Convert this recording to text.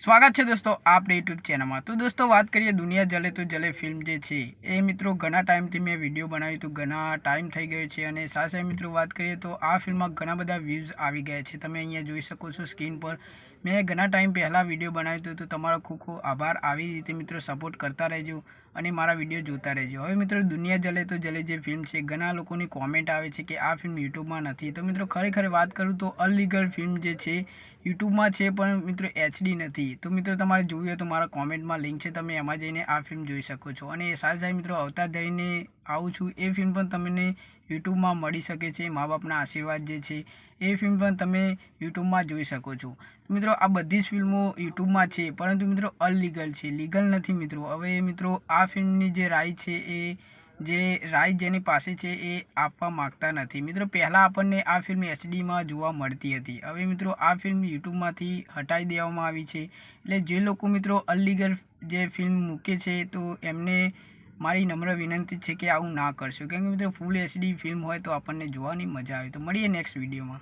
સ્વાગત છે દોસ્તો આપણે યુટ્યુબ ચેનલમાં તો દોસ્તો વાત કરીએ દુનિયા જલે તો જલે ફિલ્મ જે છે. એ મિત્રો ઘણા ટાઈમથી મેં વીડિયો બનાવ્યું હતું ઘણા ટાઈમ થઈ ગયો છે અને સાથે મિત્રો વાત કરીએ તો આ ફિલ્મમાં ઘણા બધા વ્યૂઝ આવી ગયા છે. તમે અહીંયા જોઈ શકો છો સ્ક્રીન પર. મેં ઘણા ટાઈમ પહેલાં વીડિયો બનાવ્યો હતો તો તમારો ખૂબ ખૂબ આભાર. આવી રીતે મિત્રો સપોર્ટ કરતા રહેજો અને મારા વીડિયો જોતા રહેજો. હવે મિત્રો દુનિયા જલે તો જલે જે ફિલ્મ છે, ઘણા લોકોની કોમેન્ટ આવે છે કે આ ફિલ્મ યુટ્યુબમાં નથી. તો મિત્રો ખરેખર વાત કરું તો અનલીગલ ફિલ્મ જે છે યુટ્યુબમાં છે, પણ મિત્રો એચડી નથી. તો મિત્રો તમારે હોય તો મારા કોમેન્ટમાં લિંક છે, તમે એમાં જઈને આ ફિલ્મ જોઈ શકો છો. અને સાથે સાથે મિત્રો અવતાર જઈને આવું છું, એ ફિલ્મ પણ તમને યુટ્યુબમાં મળી શકે છે મા બાપના આશીર્વાદ જે છે, એ ફિલ્મ પણ તમે યુટ્યુબમાં જોઈ શકો છો. મિત્રો આ બધી જ ફિલ્મો યુટ્યુબમાં છે, પરંતુ મિત્રો અનલીગલ છે. લીગલ નથી મિત્રો. હવે મિત્રો આ ફિલ્મની જે રાય છે, એ જે રાઈટ જેની પાસે છે એ આપવા માગતા નથી. મિત્રો, પહેલાં આપણને આ ફિલ્મ એચડીમાં જોવા મળતી હતી. હવે મિત્રો, આ ફિલ્મ યુટ્યુબમાંથી હટાવી દેવામાં આવી છે. એટલે જે લોકો મિત્રો અનલીગલ જે ફિલ્મ મૂકે છે, તો એમને મારી નમ્ર વિનંતી છે કે આવું ના કરશો. કેમ કે મિત્રો ફૂલ એચડી ફિલ્મ હોય તો આપણને જોવાની મજા આવે. તો મળીએ નેક્સ્ટ વિડીયોમાં